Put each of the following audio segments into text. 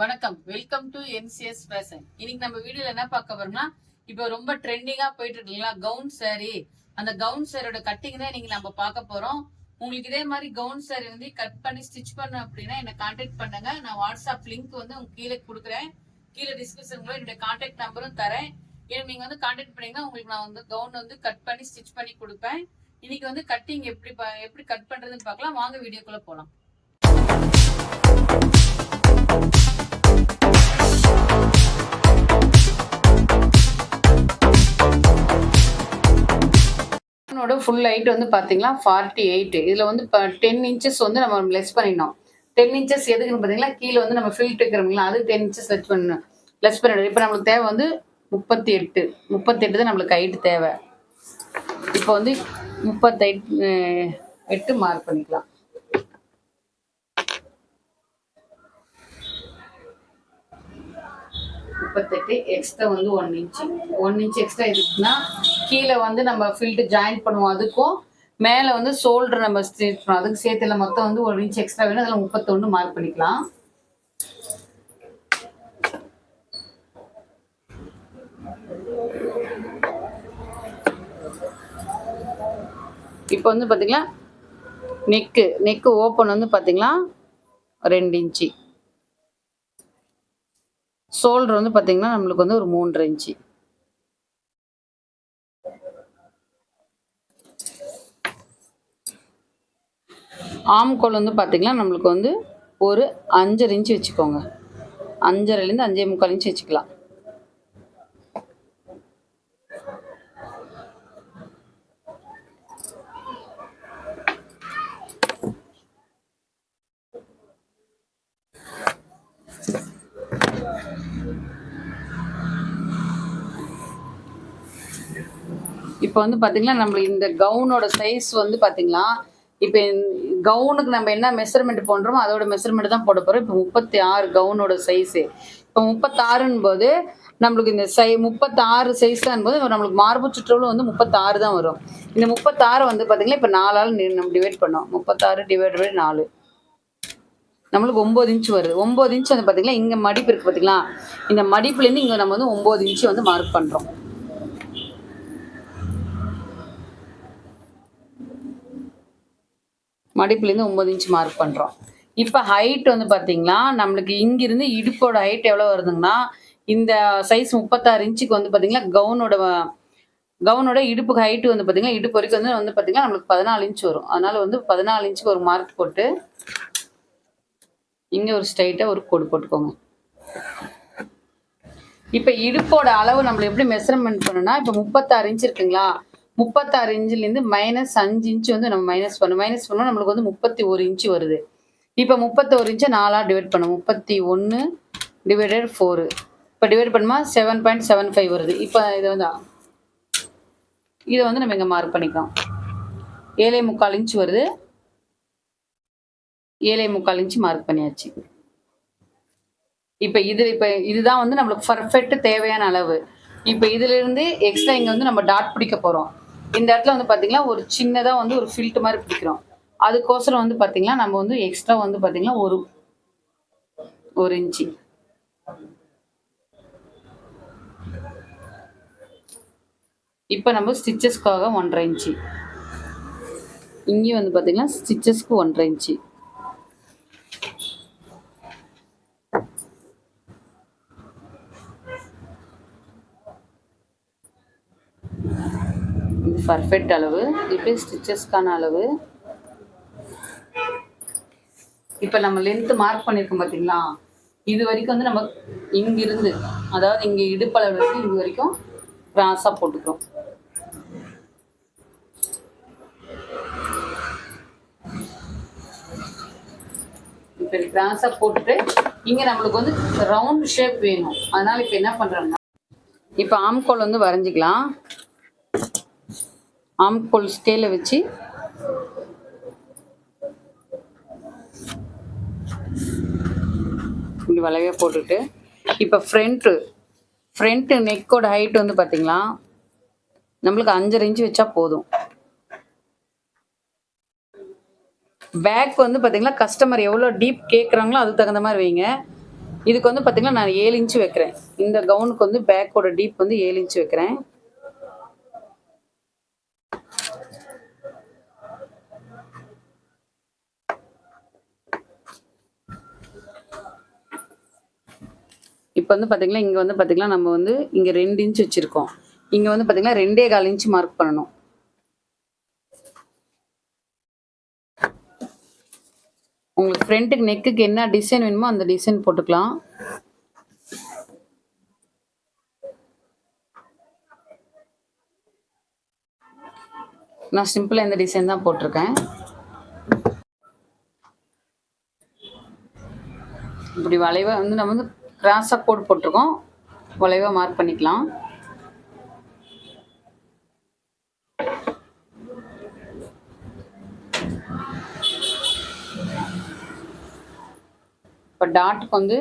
வணக்கம். Welcome to NCS fashion இன்னைக்கு நம்ம வீடியோல என்ன பார்க்க போறோம்னா இப்போ ரொம்ப ட்ரெண்டிங்கா போயிட்டு இருக்குங்களா கவுன் சாரி அந்த கவுன் சாரியோட கட்டிங் தான் இன்னைக்கு நம்ம பார்க்க போறோம். உங்களுக்கு இதே மாதிரி கவுன் சாரி வந்து கட் பண்ணி ஸ்டிச் பண்ண அப்படின்னா என்ன கான்டாக்ட் பண்ணுங்க. நான் வாட்ஸ்அப் லிங்க் வந்து உங்களுக்கு கீழே கொடுக்குறேன். கீழே டிஸ்கிரிப்ஷன் என்னுடைய கான்டாக்ட் நம்பரும் தரேன். ஏன்னா நீங்க வந்து கான்டாக்ட் பண்ணீங்கன்னா உங்களுக்கு நான் வந்து கவுன் வந்து கட் பண்ணி ஸ்டிச் பண்ணி கொடுப்பேன். இன்னைக்கு வந்து கட்டிங் எப்படி எப்படி கட் பண்றதுன்னு பார்க்கலாம். வாங்க வீடியோக்குள்ள போலாம். ஃபோனோட ஃபுல் ஹைட் வந்து பார்த்தீங்கன்னா ஃபார்ட்டி எயிட் இதில் வந்து இப்போ டென் இன்ச்சஸ் வந்து நம்ம லெஸ் பண்ணிடணும். டென் இன்ச்சஸ் எதுக்குன்னு பார்த்தீங்கன்னா கீழே வந்து நம்ம ஃபில்ட் இருக்கிறோங்களா அது டென் இன்ச்சஸ் லெஸ் பண்ணணும். லெஸ் பண்ணிடணும். இப்போ நம்மளுக்கு தேவை வந்து முப்பத்தி எட்டு முப்பத்தெட்டு தான் நம்மளுக்கு ஹைட் தேவை. இப்போ வந்து முப்பத்தெட்டு எட்டு மார்க் பண்ணிக்கலாம். முப்பத்தெட்டு எக்ஸ்ட்ரா வந்து one inch one inch extra இருக்குன்னா கீழே வந்து நம்ம ஃபில்ட் ஜாயின் பண்ணுவோம். அதுக்கும் மேலே வந்து ஷோல்டர் நம்ம ஸ்டிச் பண்ணுவோம் அதுக்கு சேர்த்துல மொத்தம் வந்து ஒரு இன்ச் எக்ஸ்ட்ரா வேணும் அதில் முப்பத்தொன்று மார்க் பண்ணிக்கலாம். இப்போ வந்து பார்த்தீங்களா நெக்கு நெக்கு ஓப்பன் வந்து பார்த்தீங்களா ரெண்டு இன்ச்சு ஷோல்டர் வந்து பார்த்தீங்கன்னா நம்மளுக்கு வந்து ஒரு மூன்று இன்ச்சு ஆம்கோல் வந்து பார்த்திங்கன்னா நம்மளுக்கு வந்து ஒரு அஞ்சரை இன்ச்சு வச்சுக்கோங்க. அஞ்சரைலேருந்து அஞ்சே முக்கால் இன்ச்சு வச்சுக்கலாம். இப்போ வந்து பார்த்தீங்கன்னா நம்ம இந்த கவுனோட சைஸ் வந்து பார்த்தீங்களா இப்போ கவுனுக்கு நம்ம என்ன மெஷர்மெண்ட் போடுறோமோ அதோட மெஷர்மெண்ட் தான் போட போகிறோம் இப்போ முப்பத்தி ஆறு கவுனோட சைஸு இப்போ முப்பத்தாறுன்னு போது நம்மளுக்கு இந்த சை முப்பத்தாறு சைஸ் தான் போது நம்மளுக்கு மார்பு சுற்றளவு வந்து முப்பத்தாறு தான் வரும். இந்த முப்பத்தாறு வந்து பார்த்தீங்கன்னா இப்போ நாலால் நம்ம டிவைட் பண்ணோம். முப்பத்தாறு டிவைட் பை நாலு. நம்மளுக்கு ஒம்பது இன்ச்சு வருது. ஒம்பது இன்ச்சு வந்து பார்த்தீங்கன்னா இங்கே மடிப்பு இருக்குது பார்த்தீங்களா இந்த மடிப்புலேருந்து இங்கே நம்ம வந்து ஒம்பது இன்ச்சு வந்து மார்க் பண்ணுறோம் மடிப்புலேருந்து ஒம்பது இன்ச் மார்க் பண்ணுறோம் இப்போ ஹைட் வந்து பார்த்தீங்கன்னா நம்மளுக்கு இங்கிருந்து இடுப்போட ஹைட் எவ்வளோ வருதுங்கன்னா இந்த சைஸ் முப்பத்தாறு இன்ச்சுக்கு வந்து பார்த்தீங்கன்னா கவுனோட கவுனோட இடுப்பு ஹைட்டு வந்து பார்த்தீங்கன்னா இடுப்பு வரைக்கும் வந்து வந்து பார்த்தீங்கன்னா நம்மளுக்கு பதினாலு இன்ச் வரும். அதனால வந்து பதினாலு இன்ச்சுக்கு ஒரு மார்க் போட்டு இங்கே ஒரு ஸ்ட்ரைட்டாக ஒரு கோடு போட்டுக்கோங்க. இப்போ இடுப்போட அளவு நம்மளை எப்படி மெஷர்மெண்ட் பண்ணுன்னா இப்போ முப்பத்தாறு இன்ச் இருக்குங்களா முப்பத்தாறு இன்ச்சுலேருந்து மைனஸ் அஞ்சு இன்ச்சு வந்து நம்ம மைனஸ் பண்ணணும். மைனஸ் பண்ணோம் நம்மளுக்கு வந்து முப்பத்தி ஒரு இன்ச்சு வருது. இப்போ முப்பத்தோரு இன்ச்சை நாலாக டிவைட் பண்ணும் முப்பத்தி ஒன்று டிவைடட் ஃபோரு இப்போ டிவைட் பண்ணுமா செவன் பாயிண்ட் செவன் ஃபைவ் வருது. இப்போ இதை வந்து இதை வந்து நம்ம இங்கே மார்க் பண்ணிக்கலாம். ஏழை முக்கால் இன்ச் வருது. ஏழை முக்கால் இன்ச்சு மார்க் பண்ணியாச்சு. இப்போ இது இப்போ இதுதான் வந்து நம்மளுக்கு பர்ஃபெக்ட் தேவையான அளவு. இப்போ இதுலேருந்து எக்ஸ்ட்ரா இங்கே வந்து நம்ம டாட் பிடிக்க போகிறோம் இந்த இடத்துல வந்து பார்த்தீங்கன்னா ஒரு சின்னதாக வந்து ஒரு ஃபில்ட் மாதிரி பிடிக்கிறோம். அதுக்கோசரம் வந்து பார்த்தீங்கன்னா நம்ம வந்து எக்ஸ்ட்ரா வந்து பார்த்தீங்கன்னா ஒரு ஒரு இன்ச்சு. இப்போ நம்ம ஸ்டிச்சஸ்க்காக ஒன்றரை இன்ச்சு. இங்கேயும் வந்து பார்த்தீங்கன்னா ஸ்டிச்சஸ்க்கு ஒன்றரை இன்ச்சு. பர்ஃபெக்ட் அளவு. இப்போ ஸ்டிச்சஸ்க்கான அளவு. இப்போ நம்ம லென்த் மார்க் பண்ணியிருக்கோம் பார்த்தீங்களா இது வரைக்கும் வந்து நம்ம இங்கிருந்து அதாவது இங்கே இடுப்பளவு வரைக்கும் இது வரைக்கும் கிராஸாக போட்டுக்கிறோம். இப்போ கிராஸாக போட்டுட்டு இங்கே நம்மளுக்கு வந்து ரவுண்ட் ஷேப் வேணும். அதனால இப்போ என்ன பண்ணுறாங்க இப்போ ஆம்கோல் வந்து வரைஞ்சிக்கலாம். ஆம்கோல் ஸ்கேலை வச்சு இப்படி வளைவே போட்டுட்டு இப்போ ஃப்ரண்ட்டு ஃப்ரண்ட்டு நெக்கோட ஹைட் வந்து பார்த்தீங்களா நம்மளுக்கு அஞ்சரை இன்ச்சு வச்சா போதும். பேக் வந்து பார்த்திங்கன்னா கஸ்டமர் எவ்வளோ டீப் கேட்குறாங்களோ அதுக்கு தகுந்த மாதிரி வைங்க. இதுக்கு வந்து பார்த்தீங்கன்னா நான் ஏழு இன்ச்சு வைக்கிறேன். இந்த கவுனுக்கு வந்து பேக்கோட டீப் வந்து ஏழு இன்ச்சு வைக்கிறேன். இப்போ வந்து பார்த்தீங்கன்னா இங்கே வந்து பார்த்தீங்கன்னா நம்ம வந்து இங்கே ரெண்டு இன்ச் வச்சுருக்கோம். இங்கே வந்து பார்த்தீங்கன்னா ரெண்டே கால் இன்ச் மார்க் பண்ணணும். உங்களுக்கு ஃப்ரண்ட்டுக்கு நெக்குக்கு என்ன டிசைன் வேணுமோ அந்த டிசைன் போட்டுக்கலாம். நான் சிம்பிளாக இந்த டிசைன் தான் போட்டிருக்கேன். இப்படி வளைவா வந்து நம்ம வந்து கிராஸாக கோடு போட்டிருக்கோம். வளைவாக மார்க் பண்ணிக்கலாம். இப்போ டாட்டுக்கு வந்து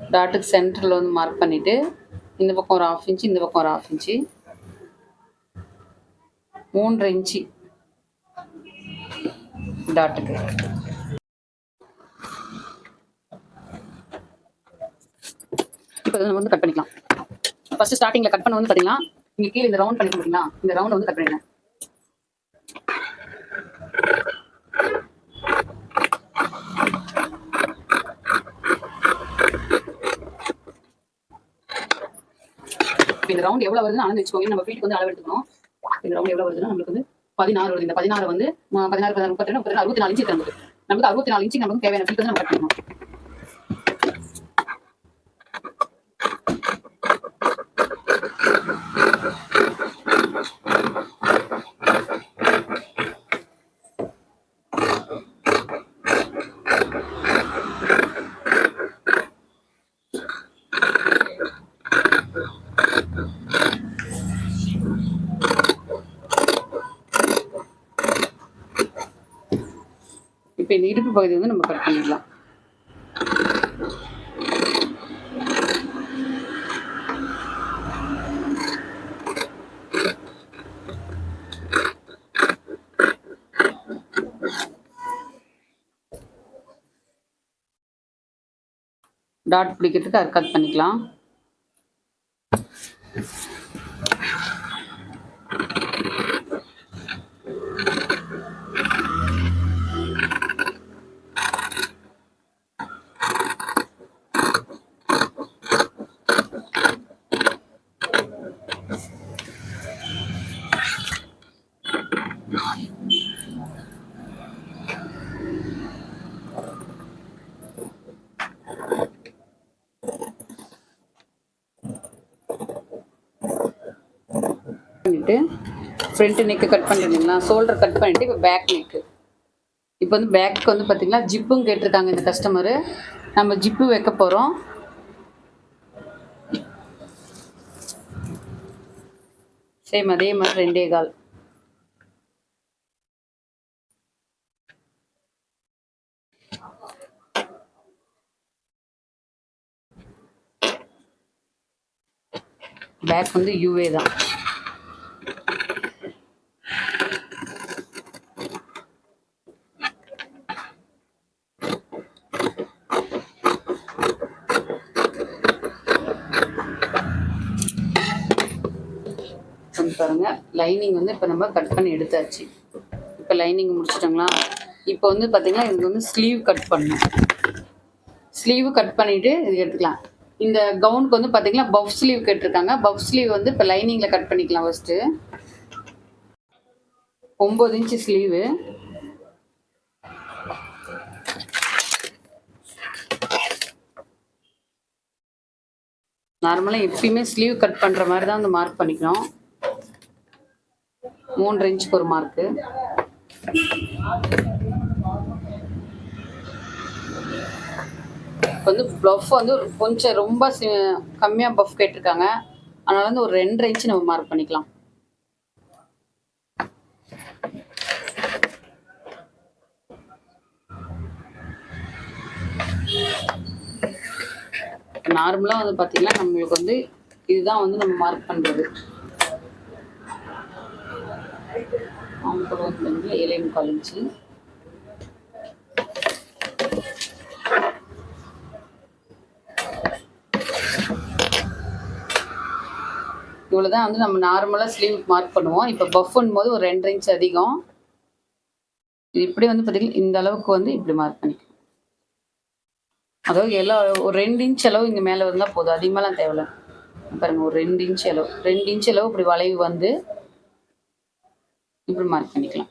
டாட்டுக்கு சென்டரில் வந்து மார்க் பண்ணிவிட்டு இந்த பக்கம் ஒரு ஆஃப் இன்ச்சு இந்த பக்கம் ஒரு ஆஃப் இன்ச்சு மூன்றரை இன்ச்சு டாட்டுக்கு இப்போ இதை நம்ம வந்து கட் பண்ணிக்கலாம். ஃபர்ஸ்ட் ஸ்டார்டிங்ல கட் பண்ண வந்து பாத்தீங்கன்னா நீங்க கீழே இந்த ரவுண்ட் பண்ணி முடியுமா இந்த ரவுண்ட் வந்து கட் பண்ணிடுறேன் இந்த ரவுண்ட் எவ்வளவு வருதுன்னு அளந்து வச்சுக்கோங்க. நம்ம வீட்டுக்கு வந்து அளவு எடுத்துக்கணும். இந்த ரவுண்ட் எவ்வளவு வருதுன்னா நம்மளுக்கு வந்து பதினாறு வருது. இந்த பதினாறு வந்து பதினாறு முப்பத்தி ரெண்டு முப்பத்தி ரெண்டு அறுபத்தி நாலு இன்ச்சு நமக்கு. நமக்கு அறுபத்தி நாலு இன்ச்சு நமக்கு தேவையான ஃபீட் வந்து நம்ம கட் பண்ணணும் இப்போ இந்த இடுப்பு பகுதி வந்து நம்ம கட் பண்ணிடலாம். டாட் பிடிக்கிறதுக்கு அது கட் பண்ணிக்கலாம். பண்ணிட்டு ஃப்ரண்ட் நெக்கு கட் பண்ணிருந்தீங்களா ஷோல்டர் கட் பண்ணிட்டு இப்போ பேக் நெக்கு இப்போ வந்து பேக்கு வந்து பார்த்தீங்கன்னா ஜிப்பும் கேட்டிருக்காங்க இந்த கஸ்டமரு நம்ம ஜிப்பு வைக்க போகிறோம் சேம் அதே மாதிரி ரெண்டே கால். பேக் வந்து யூஏ தான். பாருங்க. லைனிங் வந்து இப்போ நம்ம கட் பண்ணி எடுத்தாச்சு. இப்போ லைனிங் முடிச்சிட்டோங்களா? இப்போ வந்து பார்த்தீங்கன்னா இதுக்கு வந்து ஸ்லீவ் கட் பண்ணணும். ஸ்லீவ் கட் பண்ணிட்டு இது எடுத்துக்கலாம். இந்த கவுனுக்கு வந்து பார்த்தீங்கன்னா பஃப் ஸ்லீவ் கேட்டிருக்காங்க. பஃப் ஸ்லீவ் வந்து இப்போ லைனிங்கில் கட் பண்ணிக்கலாம் ஃபஸ்ட்டு ஒம்பது இன்ச்சு ஸ்லீவு நார்மலாக எப்பயுமே ஸ்லீவ் கட் பண்ணுற மாதிரி தான் வந்து மார்க் பண்ணிக்கணும். மூன்று இன்ச்சுக்கு ஒரு மார்க்கு இப்போ வந்து ப்ளஃப் வந்து கொஞ்சம் ரொம்ப கம்மியாக பஃப் கேட்டிருக்காங்க. அதனால வந்து ஒரு ரெண்டரை இன்ச்சு நம்ம மார்க் பண்ணிக்கலாம். நார்மலாக வந்து பார்த்தீங்கன்னா நம்மளுக்கு வந்து இதுதான் வந்து நம்ம மார்க் பண்ணுறது కూడా ఉందండి ఏలే ముఖాల வந்து நம்ம நார்மலாக ஸ்லீவ் மார்க் பண்ணுவோம். இப்போ பஃப்னும் போது ஒரு ரெண்டு இன்ச் அதிகம். இது இப்படி வந்து பார்த்தீங்கன்னா இந்த அளவுக்கு வந்து இப்படி மார்க் பண்ணிக்கணும் அதாவது எல்லா ஒரு ரெண்டு இன்ச் அளவு இங்கே மேலே இருந்தால் போதும். அதிகமாகலாம் தேவையில்ல. பாருங்கள் ஒரு ரெண்டு இன்ச் அளவு. ரெண்டு இன்ச் அளவு இப்படி வளைவு வந்து இப்படி மார்க் பண்ணிக்கலாம்.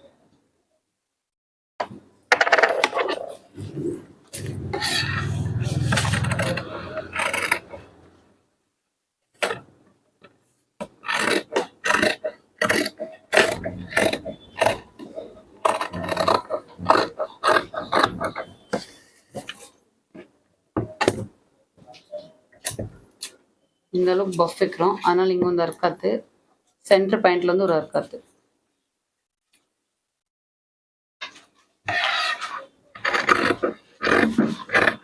இந்த அளவுக்கு பஃப் வைக்கிறோம். அதனால இங்கே வந்து அறுக்காத்து சென்டர் பாயிண்ட்ல வந்து ஒரு அறுக்காத்து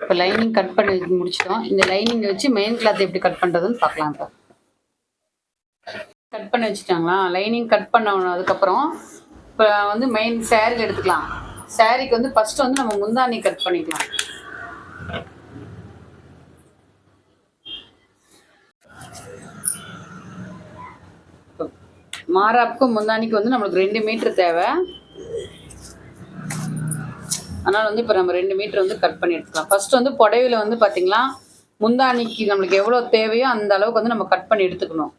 இப்போ லைனிங் கட் பண்ணி முடிச்சிட்டோம். இந்த லைனிங்கை வச்சு மெயின் கிளாத் எப்படி கட் பண்ணுறதுன்னு பார்க்கலாம் இப்போ. கட் பண்ணி வச்சுட்டாங்களா? லைனிங் கட் பண்ண அதுக்கப்புறம் இப்போ வந்து மெயின் சேரீ எடுத்துக்கலாம். சேரீக்கு வந்து ஃபர்ஸ்ட் வந்து நம்ம முந்தானி கட் பண்ணிக்கலாம். மாறாப்புக்கும் முந்தானிக்கு வந்து நம்மளுக்கு ரெண்டு மீட்டர் தேவை. அதனால் வந்து இப்போ நம்ம ரெண்டு மீட்டர் வந்து கட் பண்ணி எடுத்துக்கலாம். ஃபர்ஸ்ட் வந்து புடவையில் வந்து பார்த்தீங்களா முந்தானிக்கு நம்மளுக்கு எவ்வளோ தேவையோ அந்த அளவுக்கு வந்து நம்ம கட் பண்ணி எடுத்துக்கணும்.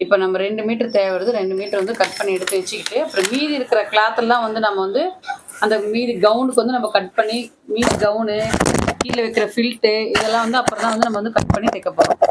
இப்போ நம்ம ரெண்டு மீட்டர் தேவை வருது. ரெண்டு மீட்டர் வந்து கட் பண்ணி எடுத்து வச்சுக்கிட்டு அப்புறம் மீதி இருக்கிற கிளாத்தெல்லாம் வந்து நம்ம வந்து அந்த மீதி கவுனுக்கு வந்து நம்ம கட் பண்ணி மீதி கவுனு கீழே வைக்கிற ஃபில்ட்டு இதெல்லாம் வந்து அப்புறம் தான் வந்து நம்ம வந்து கட் பண்ணி தைக்க போகிறோம்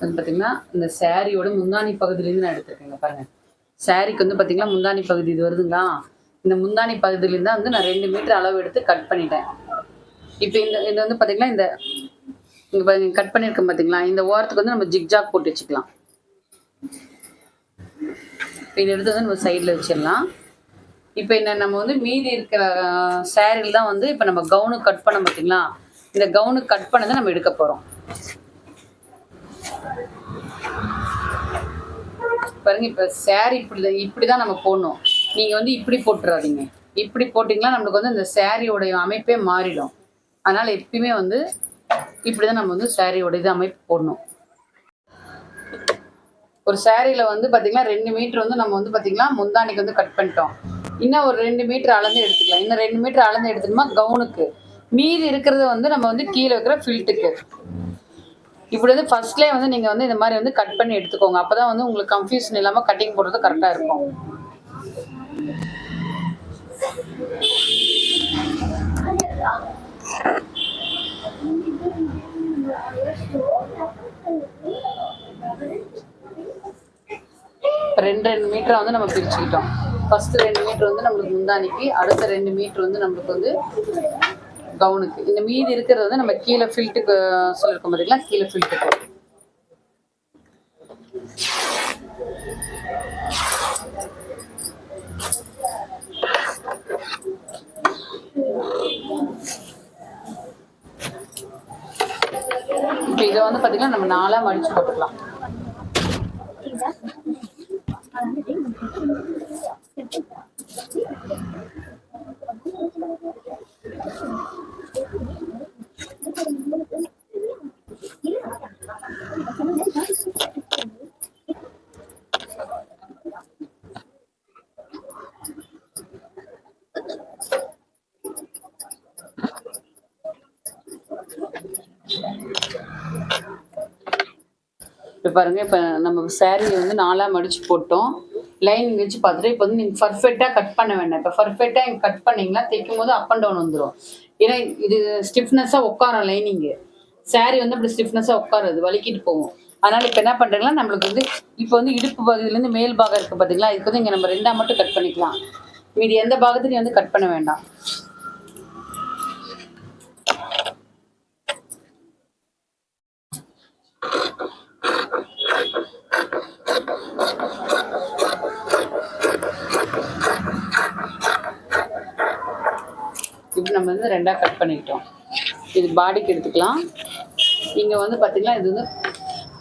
வந்து பார்த்தீங்கன்னா இந்த சாரியோட முந்தானி பகுதியிலேருந்து நான் எடுத்திருக்கேங்க பாருங்க. சாரிக்கு வந்து பார்த்தீங்கன்னா முந்தானி பகுதி இது வருதுங்களா? இந்த முந்தானி பகுதியிலேருந்து தான் வந்து நான் ரெண்டு மீட்டர் அளவு எடுத்து கட் பண்ணிட்டேன். இப்போ இந்த இது வந்து பார்த்தீங்கன்னா இந்த இங்கே பாருங்க கட் பண்ணியிருக்கேன் பார்த்தீங்களா இந்த ஓரத்துக்கு வந்து நம்ம ஜிக்ஜாக் போட்டு வச்சுக்கலாம். இப்போ இதை எடுத்து வந்து நம்ம சைடில் வச்சிடலாம். இப்போ என்ன நம்ம வந்து மீதி இருக்கிற சேரீல தான் வந்து இப்போ நம்ம கவுனுக்கு கட் பண்ண பார்த்தீங்களா இந்த கவுனுக்கு கட் பண்ணதை நம்ம எடுக்க போகிறோம் பாருங்க இப்போ சேரீ இப்படி தான் இப்படி தான் நம்ம போடணும். நீங்கள் வந்து இப்படி போட்டுறாதீங்க. இப்படி போட்டிங்கன்னா நம்மளுக்கு வந்து இந்த சேரீயோடைய அமைப்பே மாறிடும். அதனால் எப்பயுமே வந்து இப்படி தான் நம்ம வந்து சேரீயோட இது அமைப்பு போடணும். ஒரு சேரீயில் வந்து பாத்தீங்கன்னா ரெண்டு மீட்டர் வந்து நம்ம வந்து பாத்தீங்கன்னா முந்தானிக்கு வந்து கட் பண்ணிட்டோம். இன்னும் ஒரு ரெண்டு மீட்டர் அளந்து எடுத்துக்கலாம். இன்னும் ரெண்டு மீட்டர் அளந்து எடுத்துக்கணுமா கவுனுக்கு மீதி இருக்கிறது வந்து நம்ம வந்து கீழே இருக்கிற ஃபில்ட்டுக்கு இப்படி வந்து ஃபர்ஸ்ட்லேயே வந்து நீங்கள் வந்து இந்த மாதிரி வந்து கட் பண்ணி எடுத்துக்கோங்க. அப்போ தான் வந்து உங்களுக்கு கன்ஃபியூஷன் இல்லாமல் கட்டிங் போடுறது கரெக்டாக இருக்கும். இப்போ ரெண்டு ரெண்டு மீட்டரை வந்து நம்ம பிரிச்சுக்கிட்டோம். ஃபர்ஸ்ட் ரெண்டு மீட்டர் வந்து நம்மளுக்கு முந்தானிக்கு அடுத்த ரெண்டு மீட்டர் வந்து நம்மளுக்கு வந்து கவுனுக்கு. இந்த மீதி இருக்கிறது வந்து நம்ம கீழே ஃபில்ட்டுக்கு சொல்லியிருக்கோம் பார்த்தீங்களா கீழே ஃபில்ட்டுக்கு இப்போ இதை வந்து பார்த்தீங்கன்னா நம்ம நாலாக மடிச்சு போட்டுக்கலாம். இப்போ பாருங்க இப்போ நம்ம சாரியை வந்து நாலாக மடிச்சு போட்டோம். லைனிங் வச்சு பார்த்துட்டு இப்போ வந்து நீங்கள் பர்ஃபெக்டாக கட் பண்ண வேண்டாம். இப்போ பர்ஃபெக்டாக கட் பண்ணீங்கன்னா தைக்கும் போது அப் அண்ட் டவுன் வந்துடும் ஏன்னா இது ஸ்டிஃப்னஸாக உட்காரும் லைனிங்கு சாரி வந்து அப்படி ஸ்டிஃப்னஸாக உட்காருது வலிக்கிட்டு போகும். அதனால் இப்போ என்ன பண்ணுறீங்கன்னா நம்மளுக்கு வந்து இப்போ வந்து இடுப்பு பகுதியிலேருந்து மேல் பாகம் இருக்குது பார்த்தீங்களா இதுக்கு வந்து இங்கே நம்ம ரெண்டாக மட்டும் கட் பண்ணிக்கலாம். மீதி எந்த பாகத்துலையும் வந்து கட் பண்ண வேண்டாம். நம்ம வந்து ரெண்டாக கட் பண்ணிக்கிட்டோம். இது பாடிக்கு எடுத்துக்கலாம். இங்கே வந்து பார்த்தீங்கன்னா இது வந்து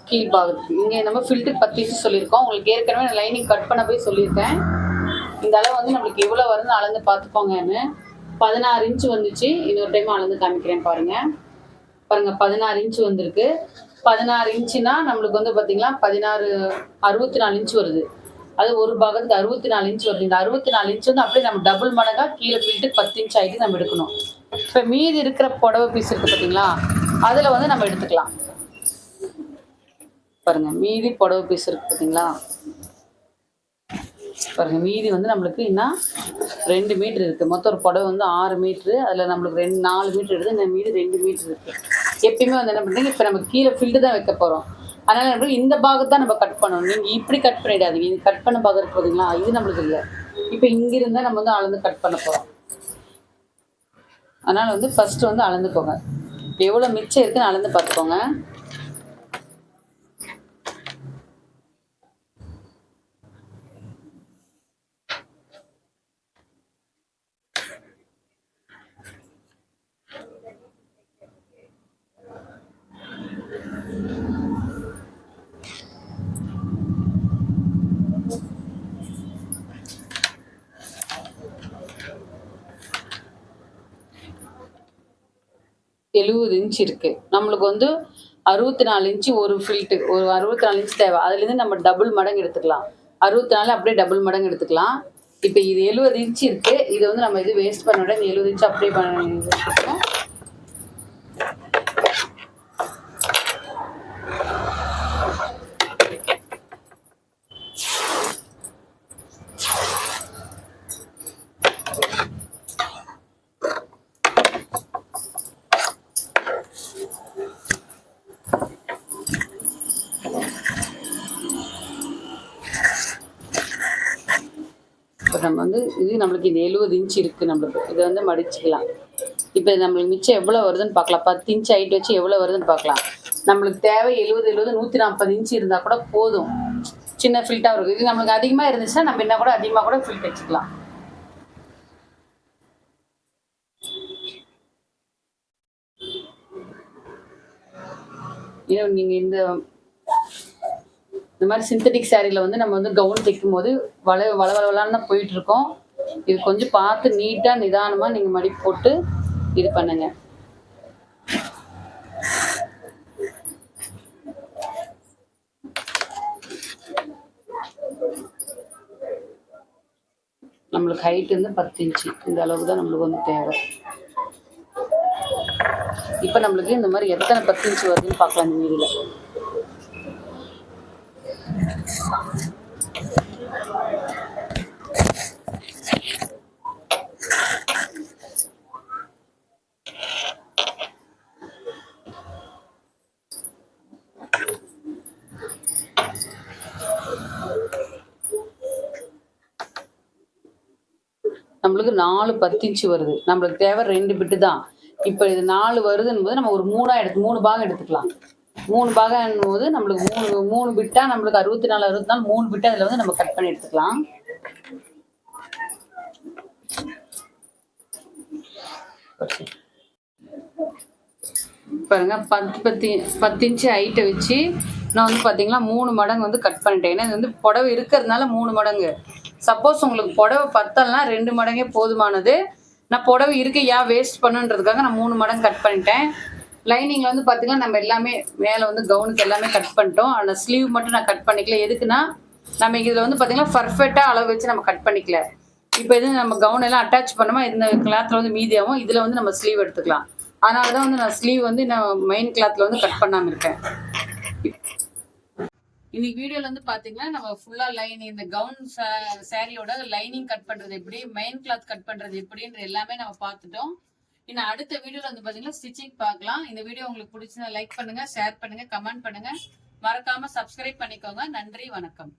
கீழ் பாகத்துக்கு. இங்கே நம்ம ஃபில்டர் பத்து இன்ச்சு சொல்லியிருக்கோம். உங்களுக்கு ஏற்கனவே லைனிங் கட் பண்ண போய் சொல்லியிருக்கேன். இந்த அளவு வந்து நம்மளுக்கு எவ்வளோ வருதுன்னு அளந்து பார்த்துக்கோங்கன்னு. பதினாறு இன்ச்சு வந்துச்சு. இன்னொரு டைம் அளந்து காமிக்கிறேன் பாருங்கள் பாருங்கள் பதினாறு இன்ச்சு வந்திருக்கு. பதினாறு இன்ச்சுனா நம்மளுக்கு வந்து பார்த்தீங்கன்னா பதினாறு அறுபத்தி நாலு இன்ச்சு வருது. அது ஒரு பாகத்துக்கு அறுபத்தி நாலு இன்ச் வருது. இந்த அறுபத்தி நாலு இன்ச் வந்து அப்படியே நம்ம டபுள் மடங்கா கீழே போயிட்டு பத்து இன்ச் ஆகிட்டு நம்ம எடுக்கணும். இப்போ மீதி இருக்கிற புடவை பீஸ் இருக்கு பார்த்தீங்களா அதில் வந்து நம்ம எடுத்துக்கலாம். பாருங்க மீதி புடவை பீஸ் இருக்கு பார்த்தீங்களா பாருங்க மீதி வந்து நம்மளுக்கு இன்னும் ரெண்டு மீட்ரு இருக்குது மொத்தம் ஒரு புடவை வந்து ஆறு மீட்ரு அதில் நம்மளுக்கு ரெண்டு நாலு மீட்ரு எடுத்து இந்த மீதி ரெண்டு மீட்ரு இருக்குது எப்பயுமே வந்து என்ன பண்ணுறீங்க இப்போ நம்ம கீழே ஃபில்டு தான் வைக்க போகிறோம் அதனால் என்ன இந்த பாகத்தான் நம்ம கட் பண்ணணும். நீங்கள் இப்படி கட் பண்ணிடாதீங்க. இது கட் பண்ண பாகம் இருக்கு பார்த்தீங்களா இது நம்மளுக்கு இல்லை. இப்போ இங்கிருந்தா நம்ம வந்து அளந்து கட் பண்ண போகிறோம் அதனால் வந்து ஃபஸ்ட்டு வந்து அளந்துக்கோங்க. எவ்வளோ மிச்சம் இருக்குன்னு அளந்து பார்த்துக்கோங்க. எழுபது இன்ச் இருக்கு நம்மளுக்கு வந்து அறுபத்தி நாலு இன்ச்சு ஒரு ஃபில்ட்டு ஒரு அறுபத்தி நாலு இன்ச் தேவை. அதுலேருந்து நம்ம டபுள் மடங்கு எடுத்துக்கலாம். அறுபத்தி நாலு அப்படியே டபுள் மடங்கு எடுத்துக்கலாம். இப்போ இது எழுபது இன்ச்சு இருக்கு. இதை வந்து நம்ம இது வேஸ்ட் பண்ண விட இந்த எழுபது இன்ச்சு அப்படியே பண்ண இப்போ நம்ம வந்து இது நம்மளுக்கு இந்த எழுபது இன்ச் இருக்குது நம்மளுக்கு. இதை வந்து மடிச்சுக்கலாம். இப்போ இது நம்மளுக்கு மிச்சம் எவ்வளோ வருதுன்னு பார்க்கலாம். பத்து இன்ச் ஹைட் வச்சு எவ்வளோ வருதுன்னு பார்க்கலாம். நம்மளுக்கு தேவை எழுபது எழுபது நூற்றி நாற்பது இன்ச் இருந்தால் கூட போதும். சின்ன ஃபில்ட்டாக இருக்கும். இது நம்மளுக்கு அதிகமாக இருந்துச்சுன்னா நம்ம என்ன கூட அதிகமாக கூட ஃபில்ட் வச்சுக்கலாம். இன்னும் நீங்கள் இந்த இந்த மாதிரி சிந்தட்டிக் சாரியில் வந்து நம்ம வந்து கவுன் தைக்கும் போது வள வள வளவலான்னு தான் போயிட்டு இருக்கோம் இது கொஞ்சம் பார்த்து நீட்டாக நிதானமாக நீங்கள் மடிப்பு போட்டு இது பண்ணுங்க. நம்மளுக்கு ஹைட் வந்து பத்து இன்ச்சு இந்த அளவுக்கு தான் நம்மளுக்கு வந்து தேவை. இப்போ நம்மளுக்கு இந்த மாதிரி எத்தனை பத்து இன்ச்சு வருதுன்னு பார்க்கலாம் இந்த வீடியோவில் நம்மளுக்கு நாலு பத்து இன்ச்சு வருது. நம்மளுக்கு தேவை ரெண்டு பிட்டு தான். இப்போ இது நாலு வருதுன்னு போது நம்ம ஒரு மூணாக எடுத்து மூணு பாகம் எடுத்துக்கலாம். மூணு பாகம் போது நம்மளுக்கு மூணு மூணு பிட்டா நம்மளுக்கு அறுபத்தி நாலு அறுபத்தி நாலு மூணு பிட்டு அதில் வந்து நம்ம கட் பண்ணி எடுத்துக்கலாம். பாருங்க பத்து பத்து பத்து இன்ச்சு ஹைட்டை வச்சு நான் வந்து பார்த்தீங்கன்னா மூணு மடங்கு வந்து கட் பண்ணிட்டேன். ஏன்னா இது வந்து புடவை இருக்கிறதுனால மூணு மடங்கு. சப்போஸ் உங்களுக்கு புடவை பத்தல்னா ரெண்டு மடங்கே போதுமானது. நான் புடவை இருக்கு ஏன் வேஸ்ட் பண்ணுன்றதுக்காக நான் மூணு மடங்கு கட் பண்ணிட்டேன். லைனிங்கில் வந்து பார்த்தீங்கன்னா நம்ம எல்லாமே மேலே வந்து கவுனுக்கு எல்லாமே கட் பண்ணிட்டோம். ஆனால் ஸ்லீவ் மட்டும் நான் கட் பண்ணிக்கல. எதுக்குன்னா நம்ம இதில் வந்து பார்த்தீங்கன்னா பர்ஃபெக்டாக அளவு வச்சு நம்ம கட் பண்ணிக்கல. இப்போ இது நம்ம கவுன் எல்லாம் அட்டாச் பண்ணோமா இந்த கிளாத்தில் வந்து மீதியாகவும் இதில் வந்து நம்ம ஸ்லீவ் எடுத்துக்கலாம். அதனால தான் வந்து நான் ஸ்லீவ் வந்து நான் மெயின் கிளாத்தில் வந்து கட் பண்ணாமல் இருக்கேன். இன்னைக்கு வீடியோல வந்து பாத்தீங்கன்னா நம்ம ஃபுல்லா லைனிங் இந்த கவுன் சாரியோட லைனிங் கட் பண்றது எப்படி மெயின் கிளாத் கட் பண்றது எப்படின்ற எல்லாமே நம்ம பார்த்துட்டோம். இன்னும் அடுத்த வீடியோல வந்து பாத்தீங்கன்னா ஸ்டிச்சிங் பார்க்கலாம். இந்த வீடியோ உங்களுக்கு பிடிச்சதா லைக் பண்ணுங்க ஷேர் பண்ணுங்க கமெண்ட் பண்ணுங்க. மறக்காம சப்ஸ்கிரைப் பண்ணிக்கோங்க. நன்றி வணக்கம்.